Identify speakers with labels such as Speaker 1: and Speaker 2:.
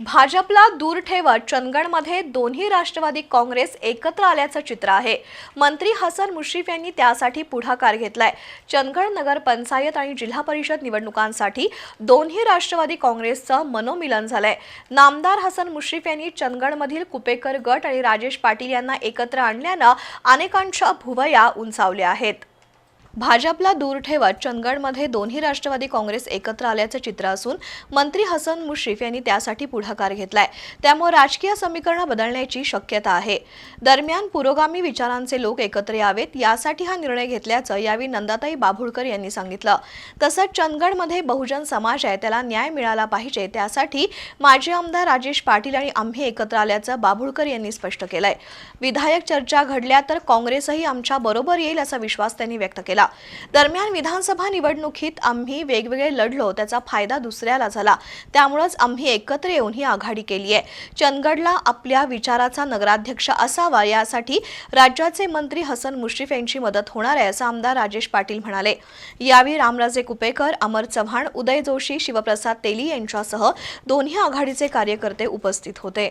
Speaker 1: भाजपला दूर ठेवत चंदगडमध्ये दोन्ही राष्ट्रवादी काँग्रेस एकत्र आल्याचं चित्र आहे. मंत्री हसन मुश्रीफ यांनी त्यासाठी पुढाकार घेतलाय. चंदगड नगर पंचायत आणि जिल्हा परिषद निवडणुकांसाठी दोन्ही राष्ट्रवादी काँग्रेसचं मनोमिलन झालंय. नामदार हसन मुश्रीफ यांनी चंदगडमधील कुपेकर गट आणि राजेश पाटील यांना एकत्र आणल्यानं अनेकांच्या भुवया उंचावल्या आहेत. भाजपला दूर ठेवत चंदगडमध्ये दोन्ही राष्ट्रवादी काँग्रेस एकत्र आल्याचं चित्र असून मंत्री हसन मुश्रीफ यांनी त्यासाठी पुढाकार घेतलाय. त्यामुळे राजकीय समीकरणं बदलण्याची शक्यता आहे. दरम्यान पुरोगामी विचारांचे लोक एकत्र यावेत यासाठी हा निर्णय घेतल्याचं यावेळी नंदाताई बाभुळकर यांनी सांगितलं. तसंच चंदगडमध्ये बहुजन समाज आहे त्याला न्याय मिळाला पाहिजे त्यासाठी माजी आमदार राजेश पाटील आणि आम्ही एकत्र आल्याचं बाभुळकर यांनी स्पष्ट केलंय. विधायक चर्चा घडल्या तर काँग्रेसही आमच्या बरोबर येईल असा विश्वास त्यांनी व्यक्त केला. दरम्यान विधानसभा निवडणुकीत आम्ही वेगवेगळे लढलो त्याचा फायदा दुसऱ्याला झाला. त्यामुळंच आम्ही एकत्र येऊन ही आघाडी केली आहे. चंदगडला आपल्या विचाराचा नगराध्यक्ष असावा यासाठी राज्याचे मंत्री हसन मुश्रीफ यांची मदत होणार आहे असं आमदार राजेश पाटील म्हणाले. यावेळी रामराजे कुपेकर अमर चव्हाण उदय जोशी शिवप्रसाद तेली यांच्यासह दोन्ही आघाडीचे कार्यकर्ते उपस्थित होते.